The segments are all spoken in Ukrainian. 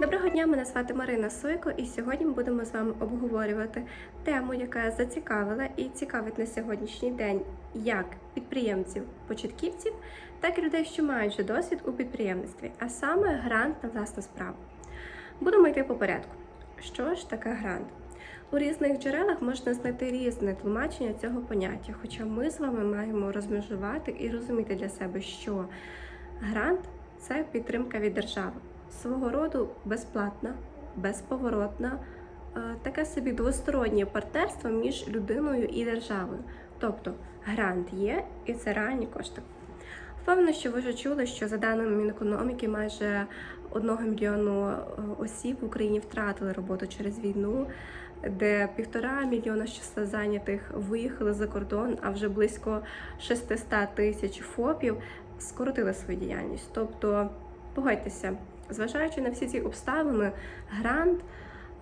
Доброго дня, мене звати Марина Сойко, і сьогодні ми будемо з вами обговорювати тему, яка зацікавила і цікавить на сьогоднішній день як підприємців, початківців, так і людей, що мають вже досвід у підприємництві, а саме грант на власну справу. Будемо йти по порядку. Що ж таке грант? У різних джерелах можна знайти різне тлумачення цього поняття, хоча ми з вами маємо розмежувати і розуміти для себе, що грант це підтримка від держави свого роду безплатна, безповоротна, е, таке собі двостороннє партнерство між людиною і державою. Тобто грант є і це реальні кошти. Впевнено, що ви вже чули, що за даними Мінекономіки майже одного мільйону е, осіб в Україні втратили роботу через війну, де півтора мільйона числа зайнятих виїхали за кордон, а вже близько 600 тисяч ФОПів скоротили свою діяльність. Тобто, погодьтеся, Зважаючи на всі ці обставини, грант,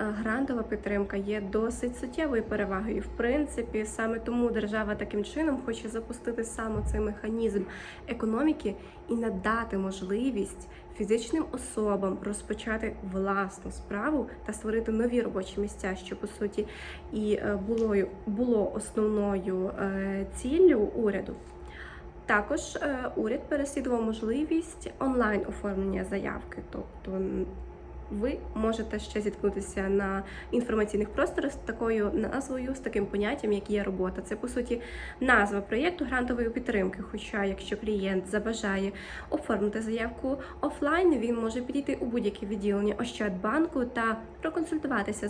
е, грантова підтримка є досить суттєвою перевагою. В принципі, саме тому держава таким чином хоче запустити саме цей механізм економіки і надати можливість фізичним особам розпочати власну справу та створити нові робочі місця, що по суті і е, було, було основною е, ціллю уряду. Також е, уряд переслідував можливість онлайн оформлення заявки, тобто ви можете ще зіткнутися на інформаційних просторах з такою назвою, з таким поняттям, як є робота. Це по суті назва проєкту грантової підтримки. Хоча, якщо клієнт забажає оформити заявку офлайн, він може підійти у будь-яке відділення Ощадбанку та проконсультуватися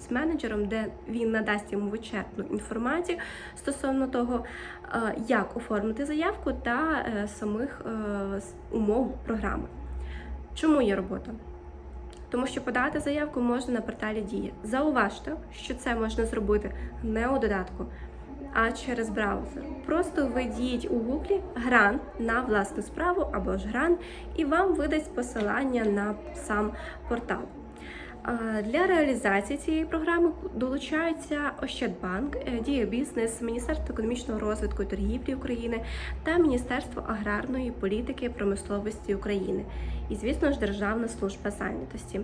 з менеджером, де він надасть йому вичерпну інформацію стосовно того, е, як оформити заявку та е, самих е, умов програми. Чому є робота? Тому що подати заявку можна на порталі Дія. Зауважте, що це можна зробити не у додатку, а через браузер. Просто введіть у гуглі грант на власну справу або ж грант, і вам видасть посилання на сам портал. Для реалізації цієї програми долучаються Ощадбанк, е, Дія Бізнес, Міністерство економічного розвитку і торгівлі України та Міністерство аграрної політики і промисловості України. І, звісно ж, Державна служба зайнятості.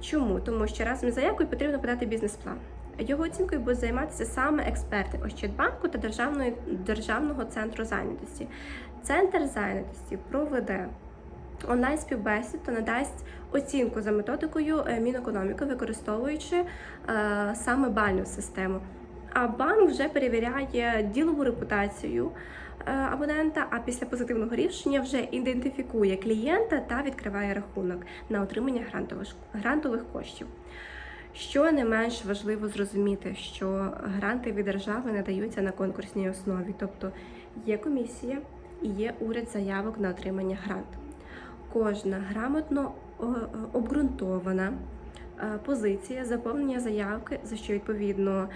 Чому? Тому що разом з заявкою потрібно подати бізнес-план. Його оцінкою будуть займатися саме експерти Ощадбанку та Державної, Державного центру зайнятості. Центр зайнятості проведе онлайн співбесід та надасть оцінку за методикою е, Мінекономіки, використовуючи е, саме бальну систему. А банк вже перевіряє ділову репутацію е, абонента. А після позитивного рішення вже ідентифікує клієнта та відкриває рахунок на отримання грантових коштів. Що не менш важливо зрозуміти, що гранти від держави надаються на конкурсній основі, тобто є комісія і є уряд заявок на отримання гранту кожна грамотно обґрунтована е, позиція заповнення заявки, за що відповідно е,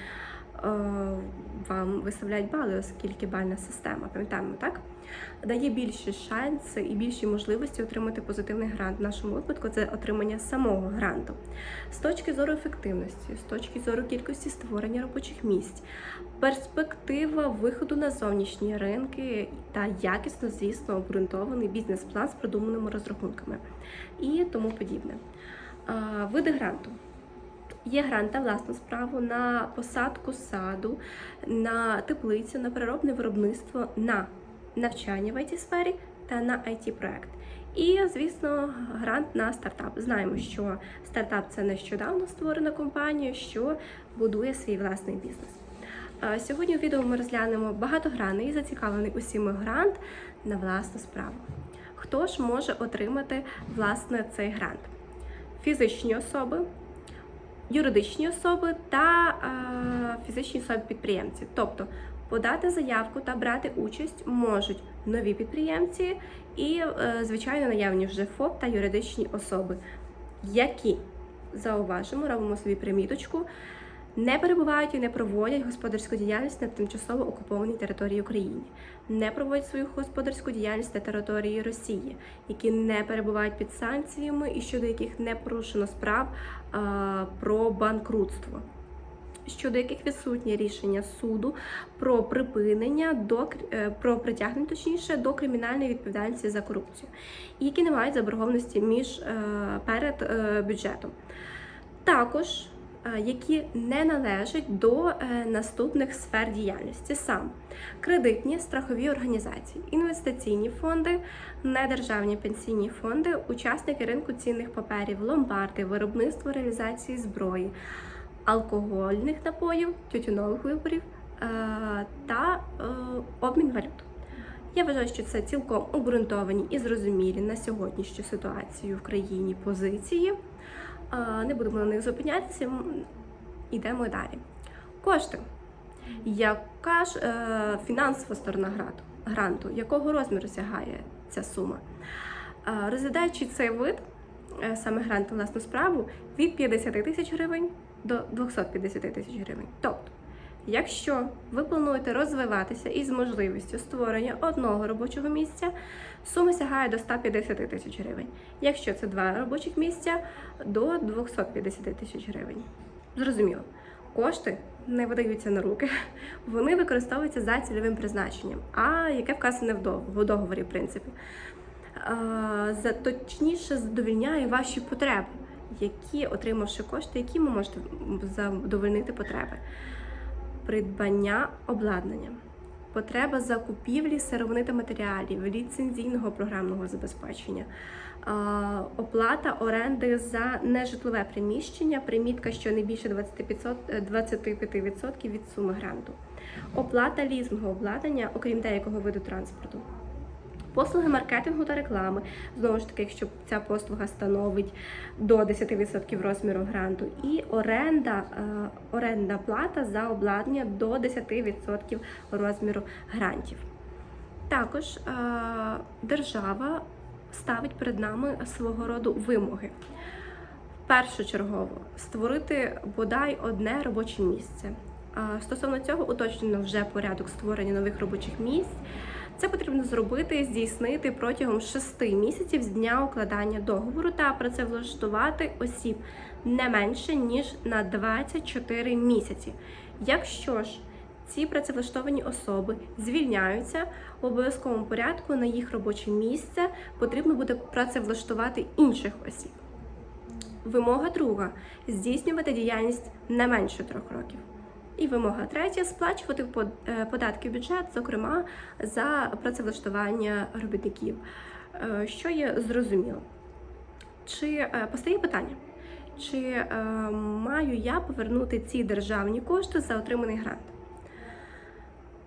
вам виставляють бали, оскільки бальна система, пам'ятаємо, так? Дає більші шанси і більші можливості отримати позитивний грант. В нашому випадку це отримання самого гранту. З точки зору ефективності, з точки зору кількості створення робочих місць, перспектива виходу на зовнішні ринки та якісно, звісно, обґрунтований бізнес-план з продуманими розрахунками і тому подібне. Види гранту. Є грант на власну справу на посадку саду, на теплицю, на переробне виробництво, на навчання в it сфері та на it проект І, звісно, грант на стартап. Знаємо, що стартап це нещодавно створена компанія, що будує свій власний бізнес. Сьогодні у відео ми розглянемо багатогранний і зацікавлений усіми грант на власну справу. Хто ж може отримати власне цей грант? Фізичні особи, юридичні особи та е, фізичні особи-підприємці. Тобто подати заявку та брати участь можуть нові підприємці і, е, звичайно, наявні вже ФОП та юридичні особи, які зауважимо, робимо собі приміточку не перебувають і не проводять господарську діяльність на тимчасово окупованій території України, не проводять свою господарську діяльність на території Росії, які не перебувають під санкціями і щодо яких не порушено справ а, про банкрутство. щодо яких відсутнє рішення суду про припинення до е, про притягнення точніше до кримінальної відповідальності за корупцію, і які не мають заборгованості між е, перед е, бюджетом. Також е, які не належать до е, наступних сфер діяльності сам кредитні страхові організації, інвестиційні фонди, недержавні пенсійні фонди, учасники ринку цінних паперів, ломбарди, виробництво реалізації зброї, алкогольних напоїв, тютюнових виборів е, та е, обмін валют. Я вважаю, що це цілком обґрунтовані і зрозумілі на сьогоднішню ситуацію в країні позиції. Не будемо на них зупинятися, йдемо далі. Кошти. Яка ж е, фінансова сторона гранту, гранту? Якого розміру сягає ця сума? Е, розглядаючи цей вид, е, саме грант власну справу, від 50 тисяч гривень до 250 тисяч гривень. Тобто, якщо ви плануєте розвиватися із можливістю створення одного робочого місця, сума сягає до 150 тисяч гривень. Якщо це два робочих місця, до 250 тисяч гривень. Зрозуміло, кошти не видаються на руки, вони використовуються за цільовим призначенням, а яке вказане в договорі, в принципі. За- Точніше задовільняє ваші потреби, які, отримавши кошти, які ви можете задовольнити потреби. Придбання обладнання, потреба закупівлі сировини та матеріалів, ліцензійного програмного забезпечення, оплата оренди за нежитлове приміщення, примітка, що не більше 25% е, 25% від суми гранту, оплата лізингу обладнання, окрім деякого виду транспорту. Послуги маркетингу та реклами, знову ж таки, якщо ця послуга становить до 10% розміру гранту, і оренда, е, орендна плата за обладнання до 10% розміру грантів. Також е, держава ставить перед нами свого роду вимоги. Першочергово створити бодай одне робоче місце. Стосовно цього уточнено вже порядок створення нових робочих місць. Це потрібно зробити, здійснити протягом 6 місяців з дня укладання договору та працевлаштувати осіб не менше ніж на 24 місяці. Якщо ж ці працевлаштовані особи звільняються в обов'язковому порядку на їх робоче місце, потрібно буде працевлаштувати інших осіб. Вимога друга здійснювати діяльність не менше трьох років. І вимога третя сплачувати е, податки в бюджет, зокрема за працевлаштування робітників, е, що є зрозуміло. Чи е, постає питання? Чи маю я повернути ці державні кошти за отриманий грант?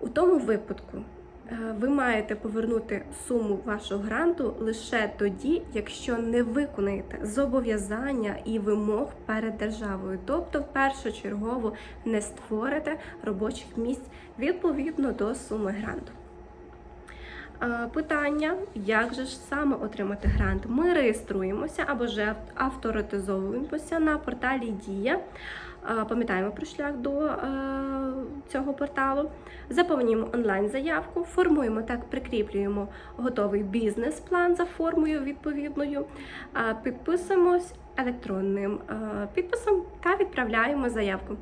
У тому випадку ви маєте повернути суму вашого гранту лише тоді, якщо не виконаєте зобов'язання і вимог перед державою, тобто першочергово не створите робочих місць відповідно до суми гранту. Е, Питання, як же ж саме отримати грант? Ми реєструємося або ж авторитизовуємося на порталі Дія. Е, Пам'ятаємо про шлях до е, цього порталу. Заповнюємо онлайн-заявку, формуємо так, прикріплюємо готовий бізнес-план за формою відповідною, е, підписуємось електронним підписом та відправляємо заявку.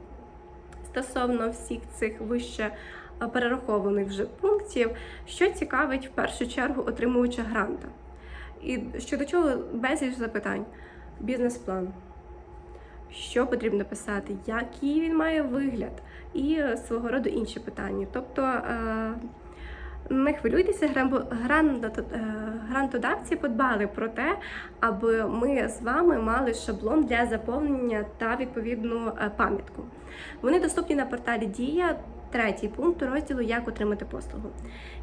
Стосовно всіх цих вище перерахованих вже пунктів, що цікавить в першу чергу отримувача гранта. І щодо чого безліч запитань. Бізнес-план. Що потрібно писати, який він має вигляд, і е, свого роду інші питання. Тобто е, не хвилюйтеся, е, грантодавці подбали про те, аби ми з вами мали шаблон для заповнення та відповідну пам'ятку. Вони доступні на порталі Дія. Третій пункт розділу Як отримати послугу.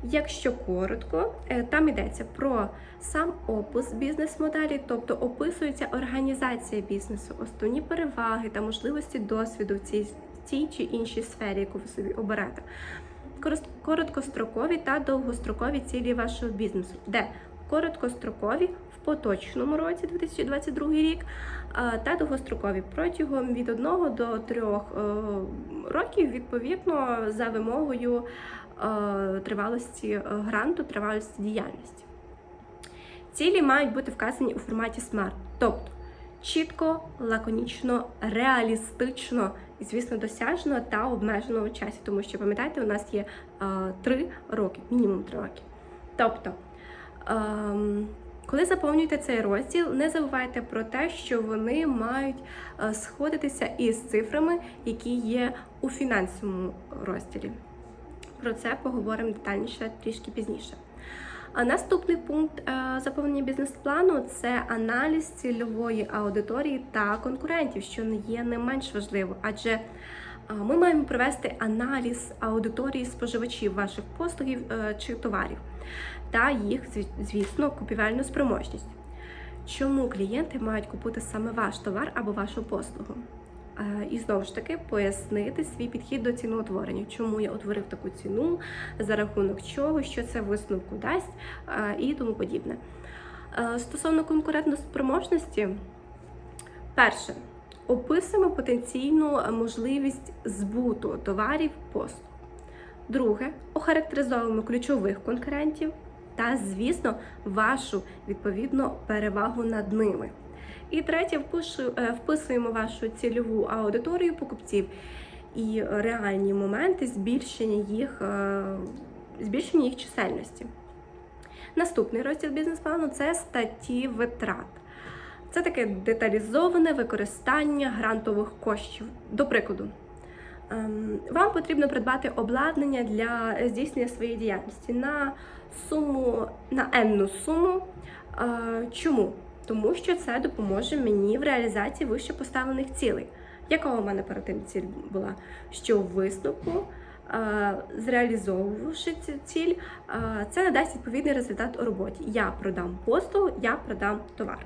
Якщо коротко, е, там йдеться про сам опис бізнес-моделі, тобто описується організація бізнесу, основні переваги та можливості досвіду в цій, цій чи іншій сфері, яку ви собі оберете. Короткострокові та довгострокові цілі вашого бізнесу, де короткострокові поточному році, 2022 рік, та довгострокові протягом від 1 до 3 років, відповідно, за вимогою е, тривалості е, гранту, тривалості діяльності. Цілі мають бути вказані у форматі SMART, тобто чітко, лаконічно, реалістично і, звісно, досяжно та обмежено в часі, тому що пам'ятаєте, у нас є е, роки, мінімум три роки. Тобто, ем, коли заповнюєте цей розділ, не забувайте про те, що вони мають е, сходитися із цифрами, які є у фінансовому розділі. Про це поговоримо детальніше трішки пізніше. А наступний пункт е, заповнення бізнес-плану це аналіз цільової аудиторії та конкурентів, що є не менш важливо, адже ми маємо провести аналіз аудиторії споживачів ваших послугів е, чи товарів та їх, звісно, купівельну спроможність. Чому клієнти мають купити саме ваш товар або вашу послугу? Е, І знову ж таки пояснити свій підхід до ціноутворення, чому я утворив таку ціну, за рахунок чого, що це висновку дасть е, і тому подібне. Стосовно конкурентоспроможності, перше, описуємо потенційну можливість збуту товарів послуг. Друге, охарактеризовуємо ключових конкурентів та, звісно, вашу відповідно перевагу над ними. І третє, е, вписуємо вашу цільову аудиторію покупців і реальні моменти збільшення їх, е, збільшення їх чисельності. Наступний розділ бізнес-плану це статті витрат. Це таке деталізоване використання грантових коштів. До прикладу, ем, вам потрібно придбати обладнання для здійснення своєї діяльності на суму на енну суму. Е, Чому? Тому що це допоможе мені в реалізації вище поставлених цілей. Яка у мене перед тим ціль була? Що в висновку, е, зреалізовувавши цю ціль, е, це надасть відповідний результат у роботі. Я продам послугу, я продам товар.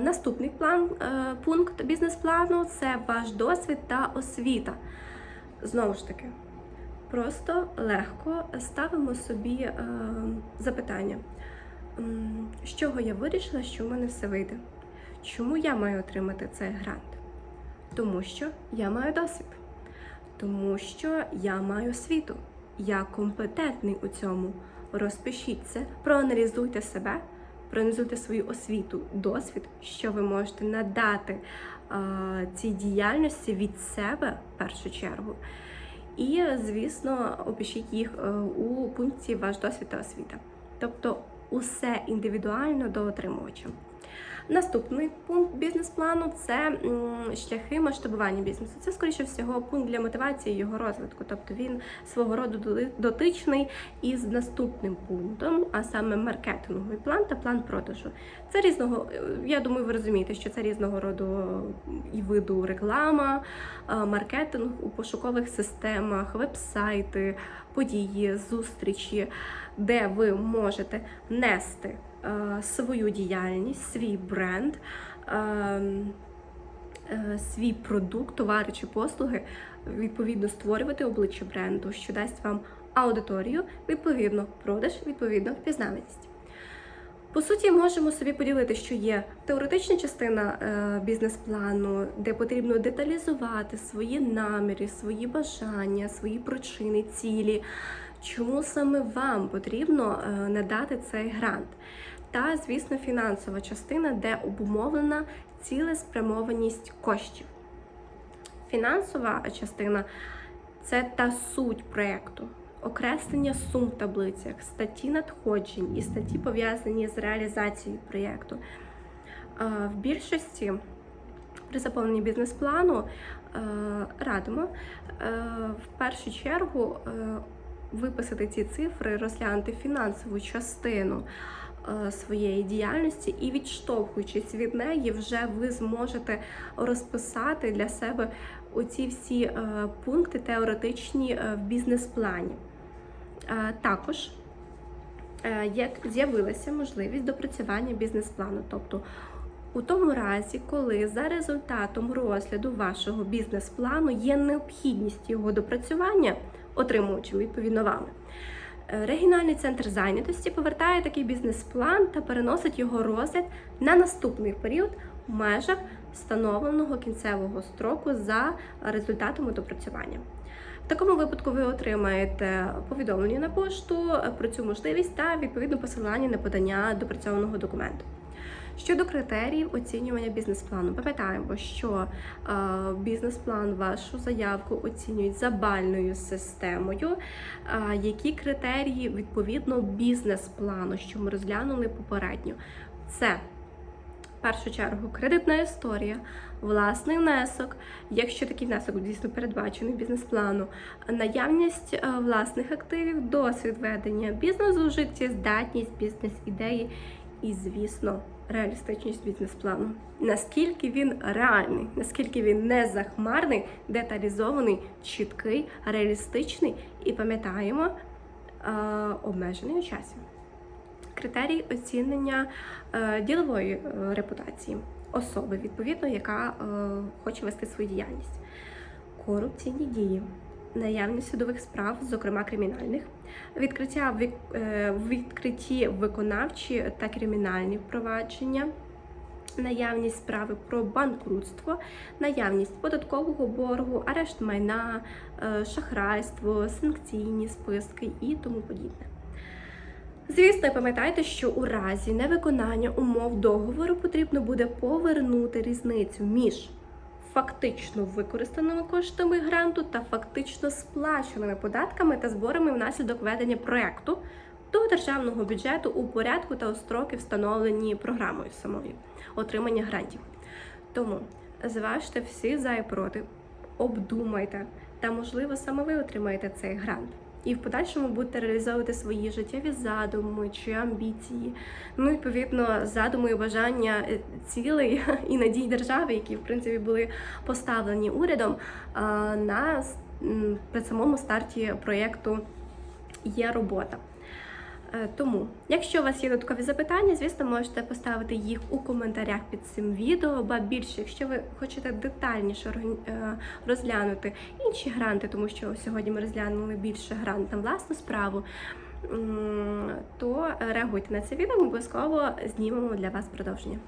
Наступний план, е, пункт бізнес-плану це ваш досвід та освіта. Знову ж таки, просто легко ставимо собі е, запитання, з чого я вирішила, що в мене все вийде. Чому я маю отримати цей грант? Тому що я маю досвід, тому що я маю освіту, я компетентний у цьому. Розпишіть проаналізуйте себе, проаналізуйте свою освіту, досвід, що ви можете надати цій діяльності від себе в першу чергу. І, звісно, опишіть їх е, у пункті ваш досвід та освіта. Тобто усе індивідуально до отримувача. Наступний пункт бізнес-плану це шляхи масштабування бізнесу. Це, скоріше всього, пункт для мотивації його розвитку. Тобто він свого роду дотичний із наступним пунктом, а саме маркетинговий план та план продажу. Це різного, е, я думаю, ви розумієте, що це різного роду і виду реклама, маркетинг у пошукових системах, вебсайти, події, зустрічі, де ви можете нести свою діяльність, свій бренд, е, е, свій продукт, товари чи послуги, відповідно створювати обличчя бренду, що дасть вам аудиторію, відповідно, продаж, відповідно, впізнаваність. По суті, можемо собі поділити, що є теоретична частина е, бізнес-плану, де потрібно деталізувати свої наміри, свої бажання, свої причини, цілі, чому саме вам потрібно е, надати цей грант. Та, звісно, фінансова частина, де обумовлена цілеспрямованість коштів. Фінансова частина це та суть проєкту, окреслення сум в таблицях, статті надходжень і статті пов'язані з реалізацією проєкту. В більшості при заповненні бізнес-плану е, радимо е, в першу чергу е, виписати ці цифри, розглянути фінансову частину е, своєї діяльності і відштовхуючись від неї, вже ви зможете розписати для себе оці всі е, пункти теоретичні е, в бізнес-плані. Також як з'явилася можливість допрацювання бізнес-плану, тобто у тому разі, коли за результатом розгляду вашого бізнес-плану є необхідність його допрацювання, отримувачем відповідно вами. е, Регіональний центр зайнятості повертає такий бізнес-план та переносить його розгляд на наступний період в межах встановленого кінцевого строку за результатами допрацювання. В такому випадку ви отримаєте повідомлення на пошту про цю можливість та відповідно посилання на подання допрацьованого документу. Щодо критеріїв оцінювання бізнес-плану, пам'ятаємо, що е, бізнес-план, вашу заявку оцінюють за бальною системою. Е, які критерії відповідно бізнес-плану, що ми розглянули попередньо? Це в першу чергу кредитна історія, власний внесок, якщо такий внесок дійсно передбачений бізнес-плану, наявність е, власних активів, досвід ведення бізнесу, життєздатність бізнес-ідеї і, звісно, реалістичність бізнес-плану. Наскільки він реальний, наскільки він не захмарний, деталізований, чіткий, реалістичний і пам'ятаємо, е, обмежений у часі. Критерій оцінення е, ділової е, репутації особи, відповідно, яка е, хоче вести свою діяльність, корупційні дії, наявність судових справ, зокрема кримінальних, відкриття е, відкриті виконавчі та кримінальні впровадження. Наявність справи про банкрутство, наявність податкового боргу, арешт майна, е, шахрайство, санкційні списки і тому подібне. Звісно, пам'ятайте, що у разі невиконання умов договору потрібно буде повернути різницю між фактично використаними коштами гранту та фактично сплаченими податками та зборами внаслідок ведення проекту до державного бюджету у порядку та у строки, встановлені програмою самою отримання грантів. Тому зважте всі за і проти, обдумайте, та можливо саме ви отримаєте цей грант. І в подальшому будете реалізовувати свої життєві задуми чи амбіції. Ну, відповідно, задуми і бажання е, цілей і надій держави, які в принципі були поставлені урядом на при самому старті проєкту є робота. Е, Тому, якщо у вас є додаткові запитання, звісно, можете поставити їх у коментарях під цим відео. Ба більше, якщо ви хочете детальніше е, розглянути інші гранти, тому що сьогодні ми розглянули більше грант на власну справу, то реагуйте на це відео, ми обов'язково знімемо для вас продовження.